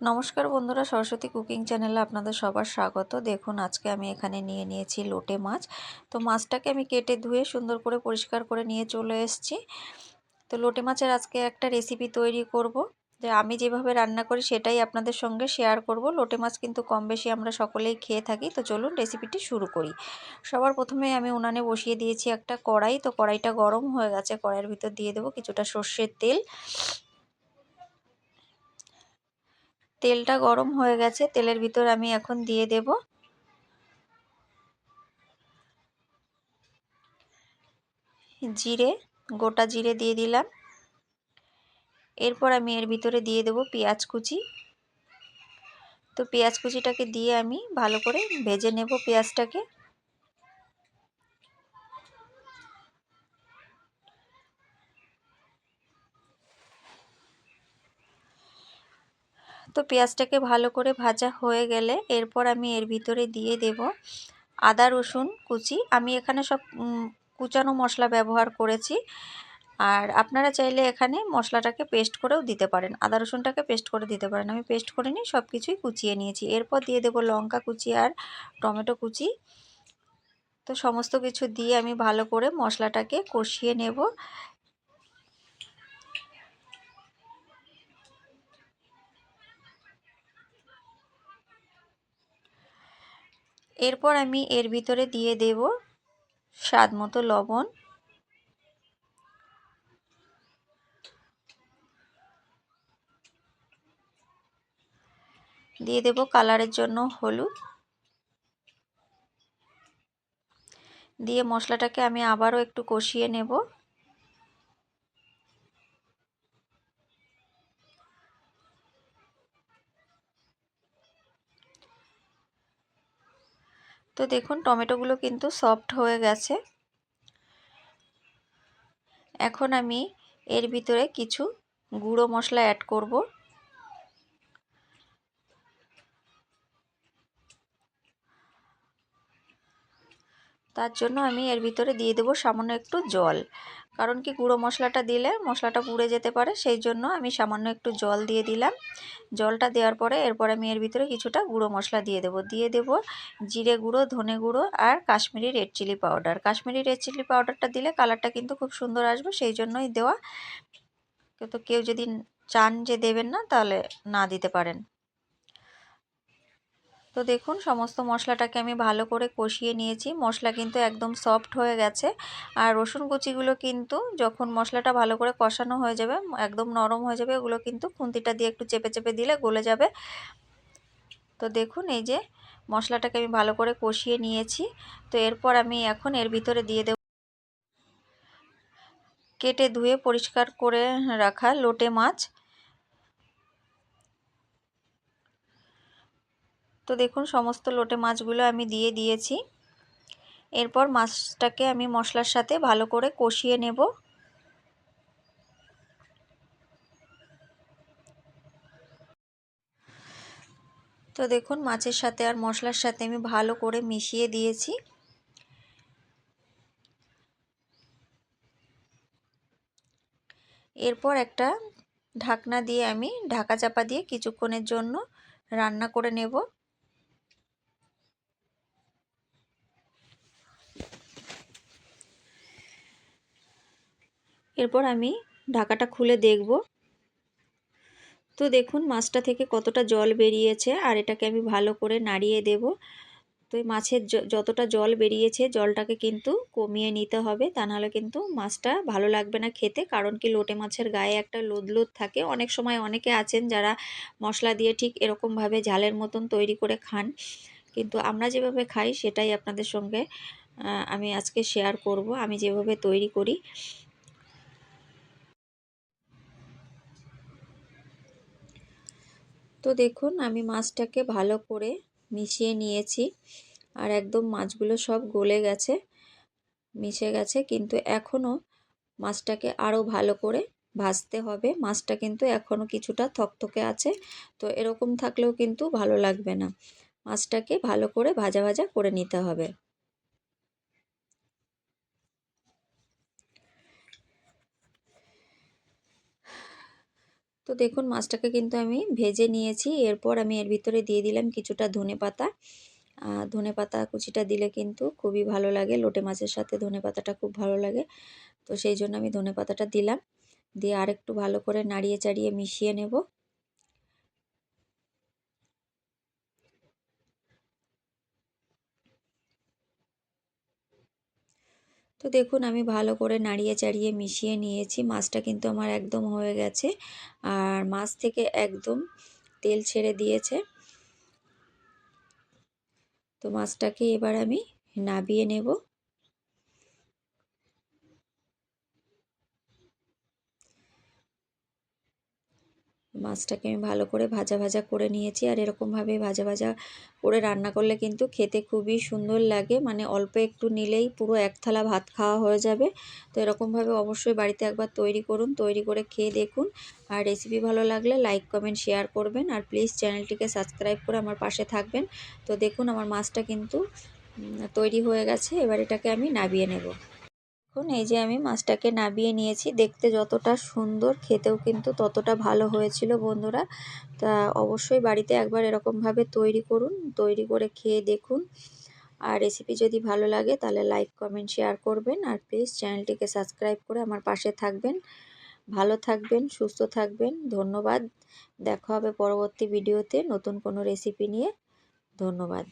নমস্কার বন্ধুরা, সরস্বতী কুকিং চ্যানেলে আপনাদের সবার স্বাগত। দেখুন, আজকে আমি এখানে নিয়ে নিয়েছি লোটে মাছ। তো মাছটাকে আমি কেটে ধুয়ে সুন্দর করে পরিষ্কার করে নিয়ে চলে এসেছি। তো লোটে মাছের আজকে একটা রেসিপি তৈরি করব। যে আমি যেভাবে রান্না করি সেটাই আপনাদের সঙ্গে শেয়ার করব। লোটে মাছ কিন্তু কম বেশি আমরা সকলেই খেয়ে থাকি। তো চলুন রেসিপিটি শুরু করি। সবার প্রথমে আমি উনানে বসিয়ে দিয়েছি একটা কড়াই। তো কড়াইটা গরম হয়ে গেছে। কড়াইয়ের ভিতর দিয়ে দেবো কিছুটা সর্ষের তেল। তেলটা গরম হয়ে গেছে, তেলের ভিতর আমি এখন দিয়ে দেব। জিরে, গোটা জিরে দিয়ে দিলাম। এরপর আমি এর ভিতরে দিয়ে দেব পেঁয়াজ কুচি। তো পেঁয়াজ কুচিটাকে দিয়ে আমি ভালো করে ভেজে নেব পেঁয়াজটাকে। তো পেঁয়াজটাকে ভালো করে ভাজা হয়ে গেলে এরপর আমি এর ভিতরে দিয়ে দেব আদা, রসুন কুচি। আমি এখানে সব কুচানো মশলা ব্যবহার করেছি। আর আপনারা চাইলে এখানে মশলাটাকে পেস্ট করেও দিতে পারেন। আদা, রসুনটাকে পেস্ট করে দিতে পারেন। আমি পেস্ট করে নিই সব কিছুই কুচিয়ে নিয়েছি। এরপর দিয়ে দেব লঙ্কা কুচি আর টমেটো কুচি। তো সমস্ত কিছু দিয়ে আমি ভালো করে মশলাটাকে কষিয়ে নেব। এরপর আমি এর ভিতরে দিয়ে দেব স্বাদ মতো লবণ। দিয়ে দেব কালারের জন্য হলুদ। দিয়ে মশলাটাকে আমি আবারও একটু কষিয়ে নেব। তো দেখুন, টমেটোগুলো কিন্তু সফট হয়ে গেছে। এখন আমি এর ভিতরে কিছু গুঁড়ো মশলা অ্যাড করব। তার জন্য আমি এর ভিতরে দিয়ে দেবো সামান্য একটু জল। কারণ কি গুঁড়ো মশলাটা দিলে মশলাটা পুড়ে যেতে পারে, সেই জন্য আমি সামান্য একটু জল দিয়ে দিলাম। জলটা দেওয়ার পরে এরপর আমি এর ভিতরে কিছুটা গুঁড়ো মশলা দিয়ে দেবো। দিয়ে দেব জিরে গুঁড়ো, ধনে গুঁড়ো আর Kashmiri red chilli powder. Kashmiri red chilli পাউডারটা দিলে কালারটা কিন্তু খুব সুন্দর আসবে, সেই জন্যই দেওয়া। তো কেউ যদি চান যে দেবেন না, তাহলে না দিতে পারেন। তো দেখুন, সমস্ত মশলাটাকে আমি ভালো করে কষিয়ে নিয়েছি। মশলা কিন্তু একদম সফট হয়ে গেছে। আর রসুন কুচিগুলো কিন্তু যখন মশলাটা ভালো করে কষানো হয়ে যাবে, একদম নরম হয়ে যাবে, ওগুলো কিন্তু খুন্তিটা দিয়ে একটু চেপে চেপে দিলে গলে যাবে। তো দেখুন, এই যে মশলাটাকে আমি ভালো করে কষিয়ে নিয়েছি। তো এরপর আমি এখন এর ভিতরে দিয়ে দেব কেটে ধুয়ে পরিষ্কার করে রাখা লোটে মাছ। তো দেখুন, সমস্ত লোটে মাছগুলো আমি দিয়ে দিয়েছি। এরপর মাছটাকে আমি মশলার সাথে ভালো করে কষিয়ে নেব। তো দেখুন, মাছের সাথে আর মশলার সাথে আমি ভালো করে মিশিয়ে দিয়েছি। এরপর একটা ঢাকনা দিয়ে আমি ঢাকা চাপা দিয়ে কিছুক্ষণের জন্য রান্না করে নেব। এরপর আমি ঢাকাটা খুলে দেখব। তো দেখুন মাছটা থেকে কতটা জল বেরিয়েছে, আর এটাকে আমি ভালো করে নাড়িয়ে দেব। তো এই মাছের যতটা জল বেরিয়েছে, জলটাকে কিন্তু কমিয়ে নিতে হবে, তা নাহলে কিন্তু মাছটা ভালো লাগবে না খেতে, কারণ কি লোটে মাছের গায়ে একটা লোদ লোদ থাকে। অনেক সময় অনেকে আছেন যারা মশলা দিয়ে ঠিক এরকমভাবে ঝালের মতন তৈরি করে খান, কিন্তু আমরা যেভাবে খাই সেটাই আপনাদের সঙ্গে আমি আজকে শেয়ার করব। আমি যেভাবে তৈরি করি তো দেখুন, আমি মাছটাকে ভালো করে মিশিয়ে নিয়েছি। আর একদম মাছগুলো সব গলে গেছে, মিশে গেছে, কিন্তু এখনও মাছটাকে আরও ভালো করে ভাজতে হবে। মাছটা কিন্তু এখনও কিছুটা থকথকে আছে, তো এরকম থাকলেও কিন্তু ভালো লাগবে না। মাছটাকে ভালো করে ভাজা ভাজা করে নিতে হবে। তো দেখুন, মাছটাকে কিন্তু আমি ভেজে নিয়েছি। এরপর আমি এর ভিতরে দিয়ে দিলাম কিছুটা ধনে পাতা। ধনে পাতা কুচিটা দিলে কিন্তু খুবই ভালো লাগে। লোটে মাছের সাথে ধনে পাতাটা খুব ভালো লাগে। তো সেই জন্য আমি ধনে পাতাটা দিলাম। দিয়ে আরেকটু ভালো করে নাড়িয়ে চাড়িয়ে মিশিয়ে নেব। তো দেখুন, আমি ভালো করে নাড়িয়ে চাড়িয়ে মিশিয়ে নিয়েছি। মাছটা কিন্তু আমার একদম হয়ে গেছে। আর মাছ থেকে একদম তেল ছেড়ে দিয়েছে। তো মাছটাকে এবার আমি নাবিয়ে নেব। মাছটাকে আমি ভালো করে ভাজা ভাজা করে নিয়েছি আর এরকমভাবে ভাজা ভাজা করে রান্না করলে কিন্তু খেতে খুবই সুন্দর লাগে। মানে অল্প একটু নিলেই পুরো এক থালা ভাত খাওয়া হয়ে যাবে। তো এরকমভাবে অবশ্যই বাড়িতে একবার তৈরি করুন, তৈরি করে খেয়ে দেখুন। আর রেসিপি ভালো লাগলে লাইক কমেন্ট শেয়ার করবেন। আর প্লিজ চ্যানেলটিকে সাবস্ক্রাইব করে আমার পাশে থাকবেন। তো দেখুন আমার মাছটা কিন্তু তৈরি হয়ে গেছে। এবার এটাকে আমি নাবিয়ে নেব। এখন এই যে আমি মাছটাকে নাবিয়ে নিয়েছি, দেখতে যতটা সুন্দর, খেতেও কিন্তু ততটা ভালো হয়েছিল বন্ধুরা। তা অবশ্যই বাড়িতে একবার এরকমভাবে তৈরি করুন, তৈরি করে খেয়ে দেখুন। আর রেসিপি যদি ভালো লাগে, তাহলে লাইক কমেন্ট শেয়ার করবেন। আর প্লিজ চ্যানেলটিকে সাবস্ক্রাইব করে আমার পাশে থাকবেন। ভালো থাকবেন, সুস্থ থাকবেন। ধন্যবাদ। দেখা হবে পরবর্তী ভিডিওতে নতুন কোনো রেসিপি নিয়ে। ধন্যবাদ।